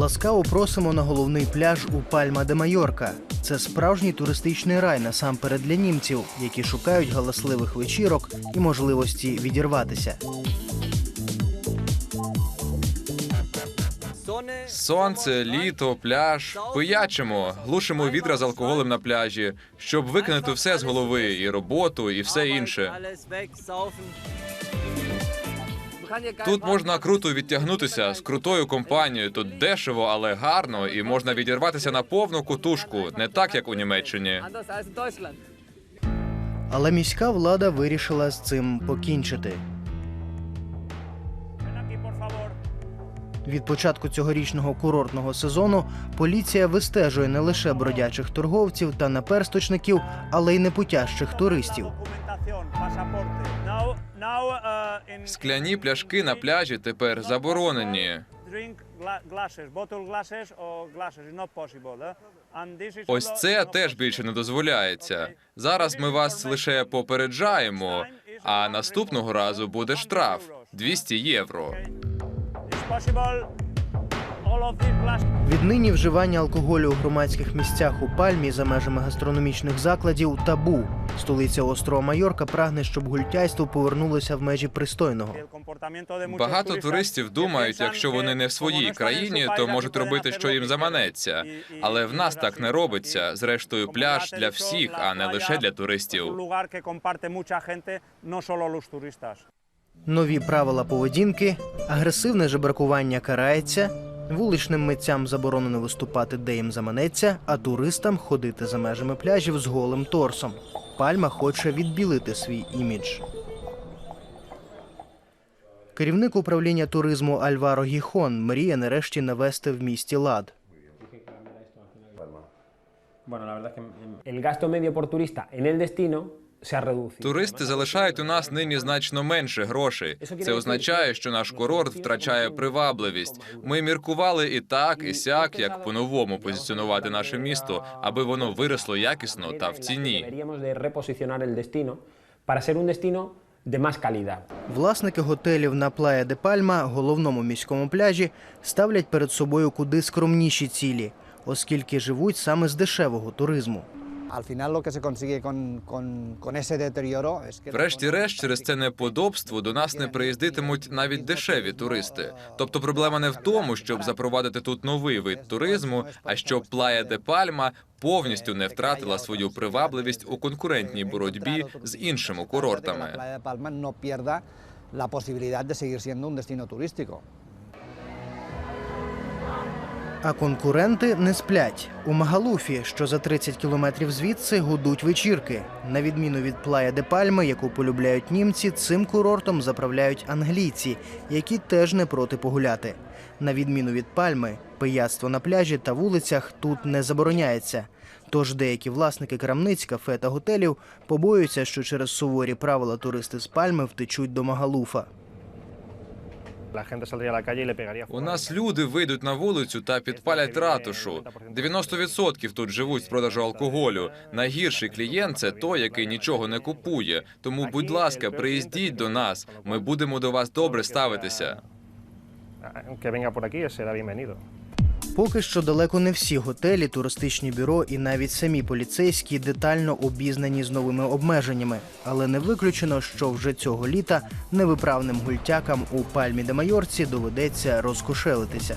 Ласкаво просимо на головний пляж у Пальма де Майорка. Це справжній туристичний рай насамперед для німців, які шукають галасливих вечірок і можливості відірватися. Сонце, літо, пляж. Пиячимо, глушимо відра з алкоголем на пляжі, щоб викинути все з голови, і роботу, і все інше. Тут можна круто відтягнутися з крутою компанією. Тут дешево, але гарно, і можна відірватися на повну кутушку, не так як у Німеччині. Але міська влада вирішила з цим покінчити. Від початку цьогорічного курортного сезону поліція вистежує не лише бродячих торговців та наперсточників, але й непутящих туристів. Скляні пляшки на пляжі тепер заборонені. Ось це теж більше не дозволяється. Зараз ми вас лише попереджаємо, а наступного разу буде штраф 200 євро. Віднині вживання алкоголю у громадських місцях у пальмі за межами гастрономічних закладів табу. Столиця острова Майорка прагне, щоб гультяйство повернулося в межі пристойного. Багато туристів думають, якщо вони не в своїй країні, то можуть робити, що їм заманеться. Але в нас так не робиться. Зрештою, пляж для всіх, а не лише для туристів. Нові правила поведінки, агресивне жебракування карається, вуличним митцям заборонено виступати, де їм заманеться, а туристам ходити за межами пляжів з голим торсом. Пальма хоче відбілити свій імідж. Керівник управління туризму Альваро Гіхон мріє нарешті навести в місті лад. Bueno, la verdad que el gasto medio por turista en el destino. Туристи залишають у нас нині значно менше грошей. Це означає, що наш курорт втрачає привабливість. Ми міркували і так, і сяк, як по-новому позиціонувати наше місто, аби воно виросло якісно та в ціні. Власники готелів на Плая де Пальма, головному міському пляжі, ставлять перед собою куди скромніші цілі, оскільки живуть саме з дешевого туризму. Врешті-решт, через це неподобство до нас не приїздитимуть навіть дешеві туристи. Тобто проблема не в тому, щоб запровадити тут новий вид туризму, а щоб Плая де Пальма повністю не втратила свою привабливість у конкурентній боротьбі з іншими курортами. La posibilidad de seguir siendo un destino turístico. А конкуренти не сплять. У Магалуфі, що за 30 кілометрів звідси, гудуть вечірки. На відміну від Плая де Пальми, яку полюбляють німці, цим курортом заправляють англійці, які теж не проти погуляти. На відміну від Пальми, пияцтво на пляжі та вулицях тут не забороняється. Тож деякі власники крамниць, кафе та готелів побоюються, що через суворі правила туристи з Пальми втечуть до Магалуфа. У нас люди вийдуть на вулицю та підпалять ратушу. 90% тут живуть з продажу алкоголю. Найгірший клієнт це той, який нічого не купує. Тому, будь ласка, приїздіть до нас. Ми будемо до вас добре ставитися. Поки що далеко не всі готелі, туристичні бюро і навіть самі поліцейські детально обізнані з новими обмеженнями, але не виключено, що вже цього літа невиправним гультякам у Пальмі де Майорці доведеться розкошелитися.